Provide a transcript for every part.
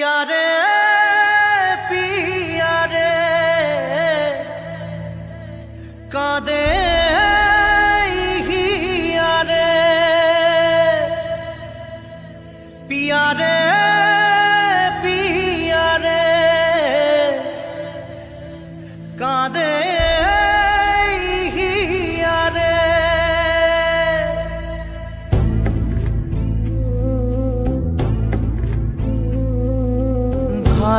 পিয়ারে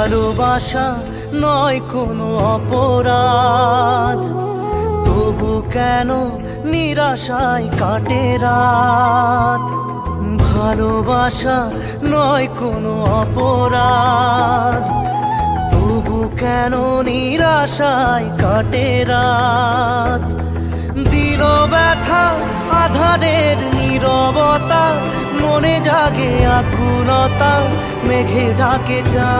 ভালোবাসা নয় কোনো অপরাধ। তবু কেন নিরাশায় কাটে রাত? ভালোবাসা নয় কোনো অপরাধ। তবু কেন নিরাশায় কাটে রাত? দিল ব্যথা, আধারের নীরবতা মনে জাগে আকুলতা মেঘে ঢাকে যা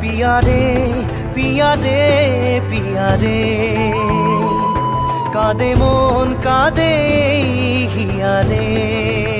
পিয়ারে পিয়ারে পিয়ারে কাঁদে মন কাঁদে হিয়ারে।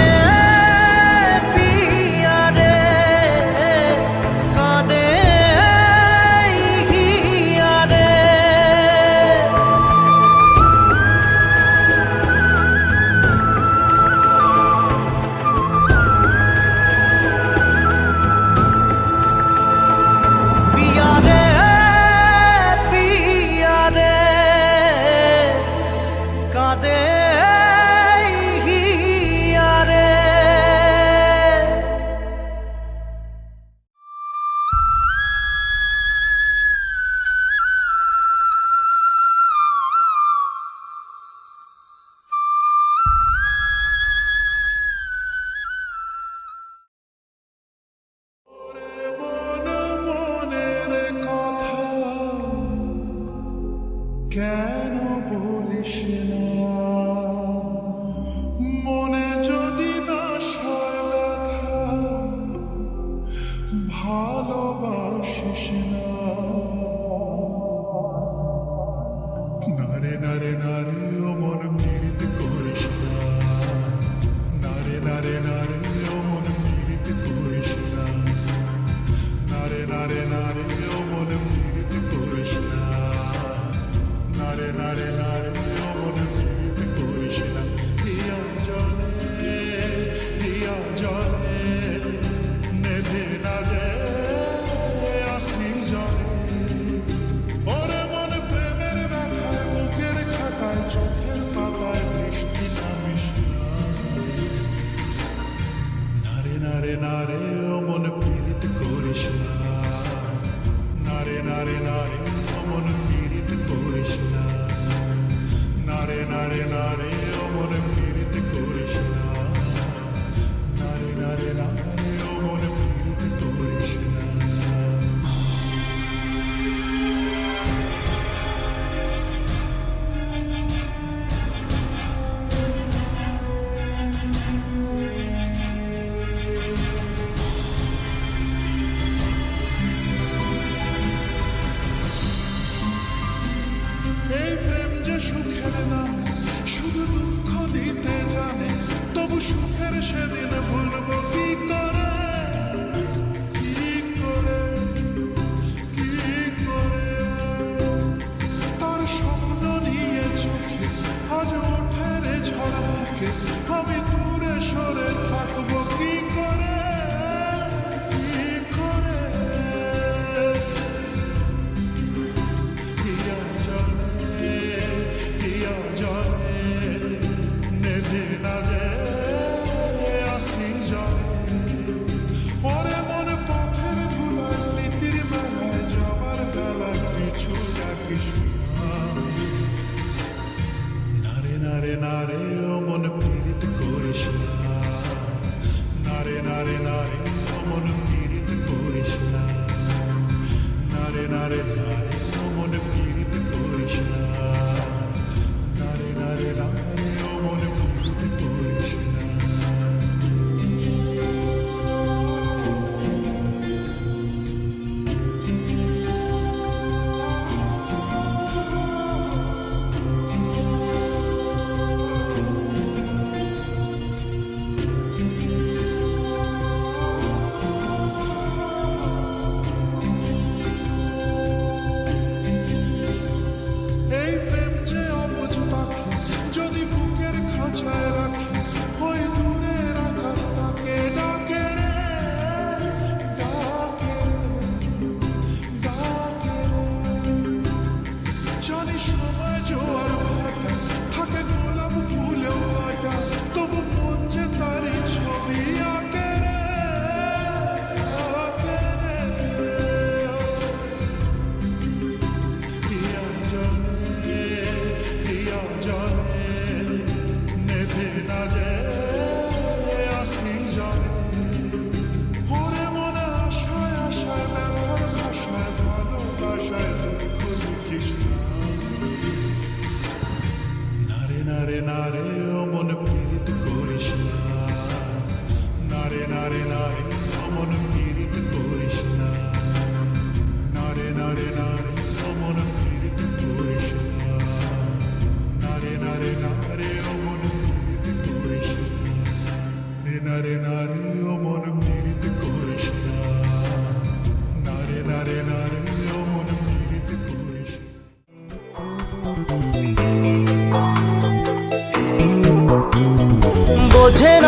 করিস না নারে নারে নারে অমন পীড়িত করিস না নারে নারে নারে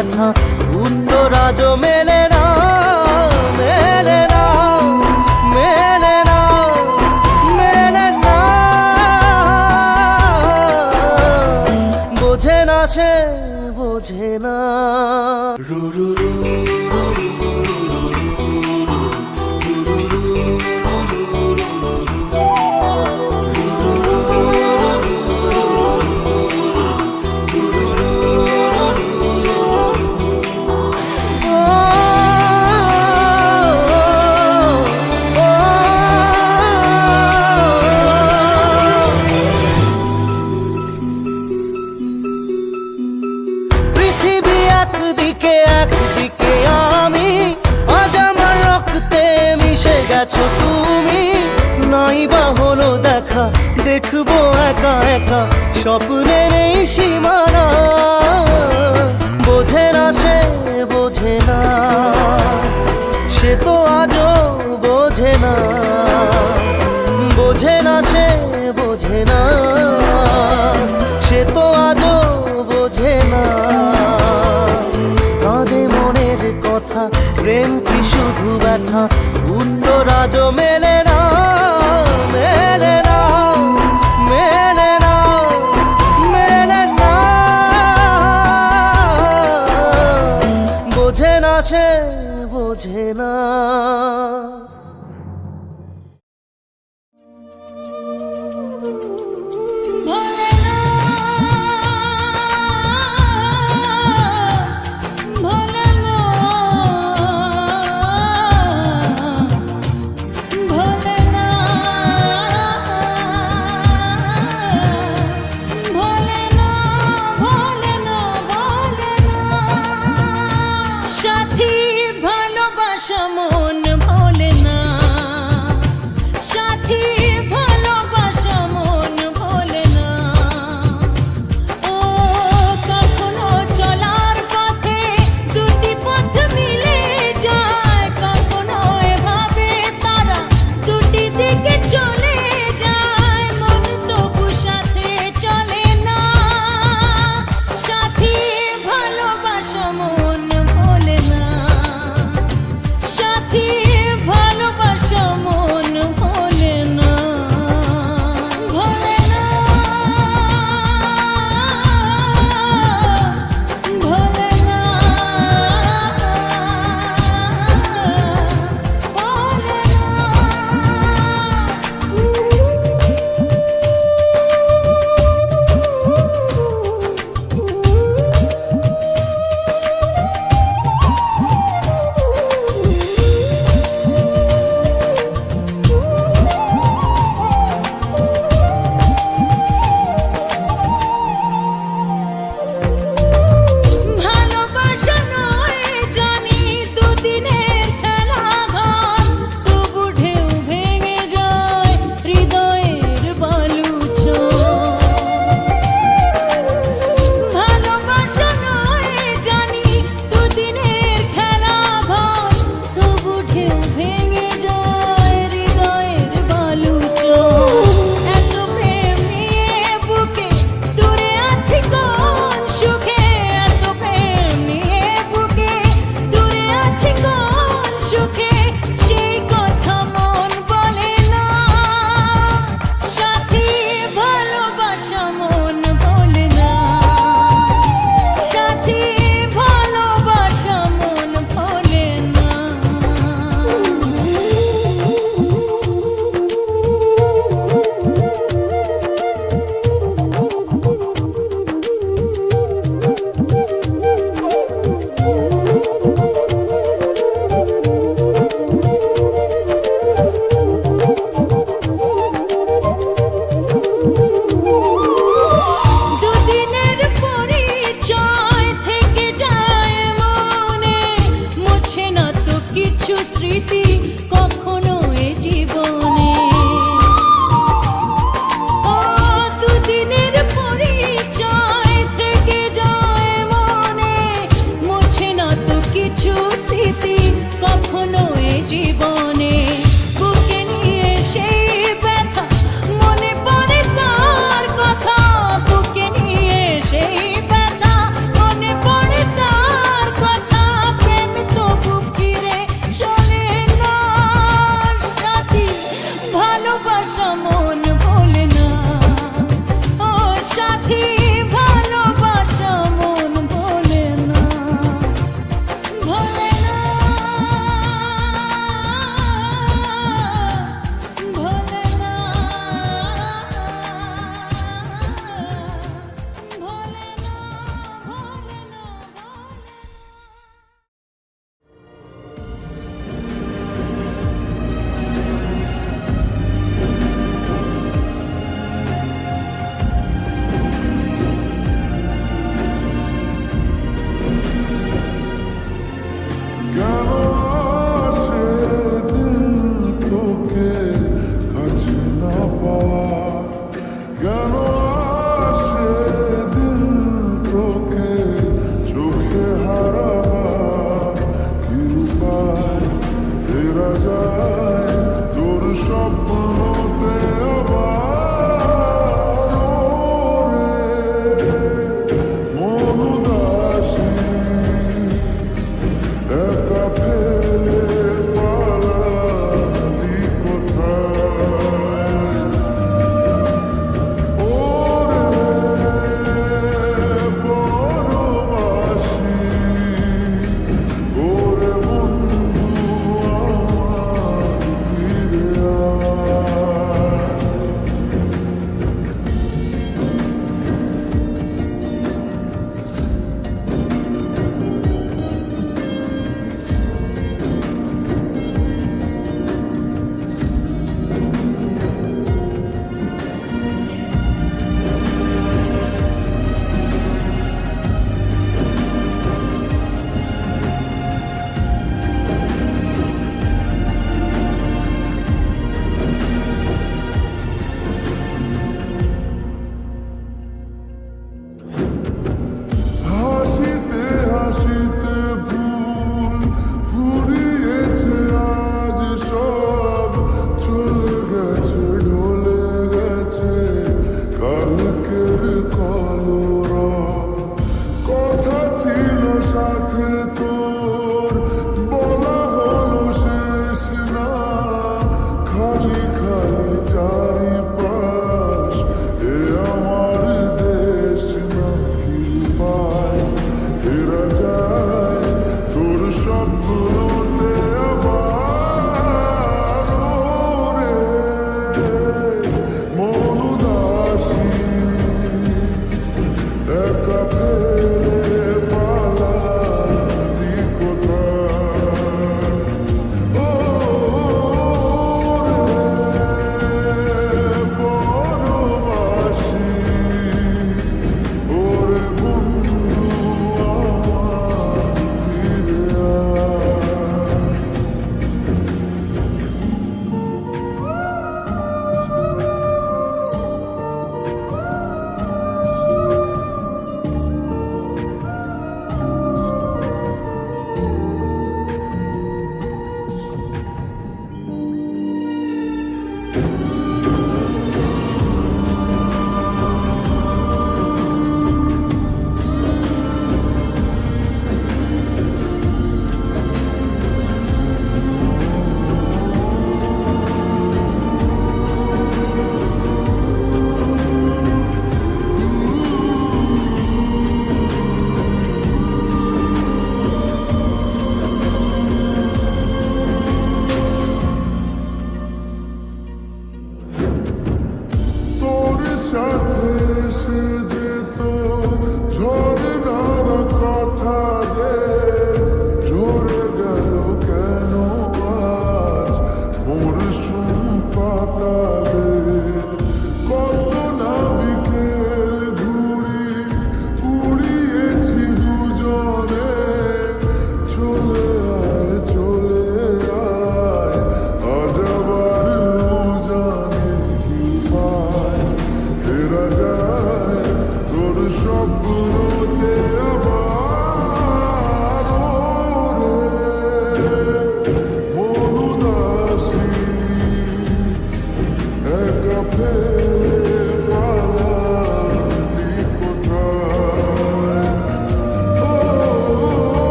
ব্যথা উত্তরাজমে কিছু স্মৃতি কখনো